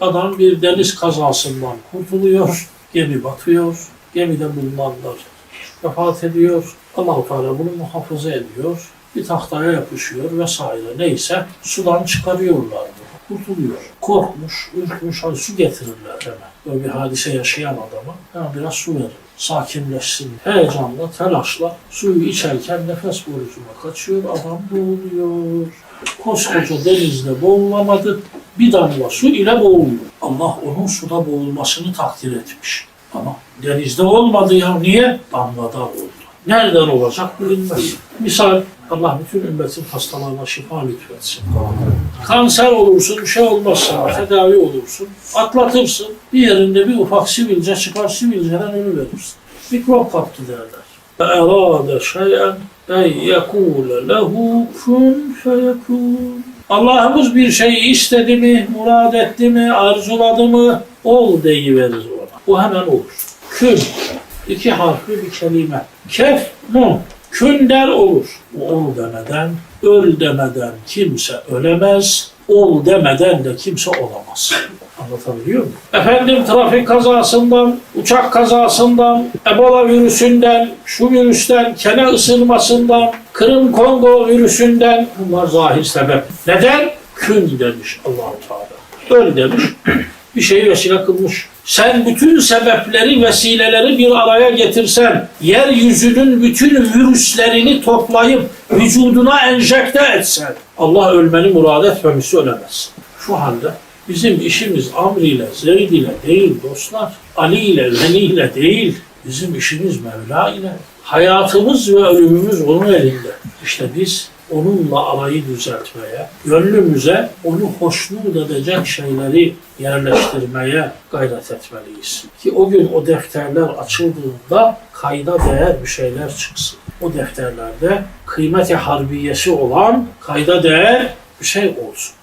Adam bir deniz kazasından kurtuluyor. Gemi batıyor. Gemide bulunanlar vefat ediyor. Allah-u Teala bunu muhafaza ediyor. Bir tahtaya yapışıyor vesaire neyse sudan çıkarıyorlar bunu. Kurtuluyor. Korkmuş, ürkmüş, hadi su getirirler hemen. Böyle bir hadise yaşayan adama hemen biraz su verin. Sakinleşsin. Heyecanla, telaşla suyu içerken nefes borusuna kaçıyor. Adam boğuluyor. Koskoca denizde boğulamadı Bir damla su ile boğuluyor. Allah onun suda boğulmasını takdir etmiş. Ama denizde olmadı ya. Niye? Damlada oldu. Nereden olacak bilinmez. Misal Allah bütün ümmetin hastalarına şifa lütfetsin. Kanser olursun, bir şey olmazsa tedavi olursun, atlatırsın. Bir yerinde bir ufak sivilce çıkar, sivilceden ölüverirsin. Mikrop kaptı derler. اَرَادَ شَيْئًا اَنْ يَكُولَ لَهُ كُنْ فَيَكُونَ Allah'ımız bir şeyi istedi mi, murad etti mi, arzuladı mı, ol deyiverir ona. O hemen olur. Kün, iki harfli bir kelime. Kef, nun. Kün der olur. Ol demeden, öl demeden kimse ölemez, ol demeden de kimse olamaz. Anlatabiliyor muyum? Efendim trafik kazasından, uçak kazasından, Ebola virüsünden, şu virüsten, kene ısırmasından, Kırım Kongo virüsünden bunlar zahir sebep. Neden? Kün demiş Allahu Teala. Öl demiş. Bir şeyi vesile kılmış. Sen bütün sebepleri, vesileleri bir araya getirsen, yeryüzünün bütün virüslerini toplayıp vücuduna enjekte etsen, Allah ölmeni murad etmemişse ölemezsin. Şu halde bizim işimiz Amr ile, Zeyd ile değil dostlar. Ali ile, Veli ile değil. Bizim işimiz Mevla ile. Hayatımız ve ölümümüz onun elinde. İşte biz onunla arayı düzeltmeye, gönlümüze onu hoşnut edecek şeyleri yerleştirmeye gayret etmeliyiz. Ki o gün o defterler açıldığında kayda değer bir şeyler çıksın. O defterlerde kıymeti harbiyesi olan kayda değer bir şey olsun.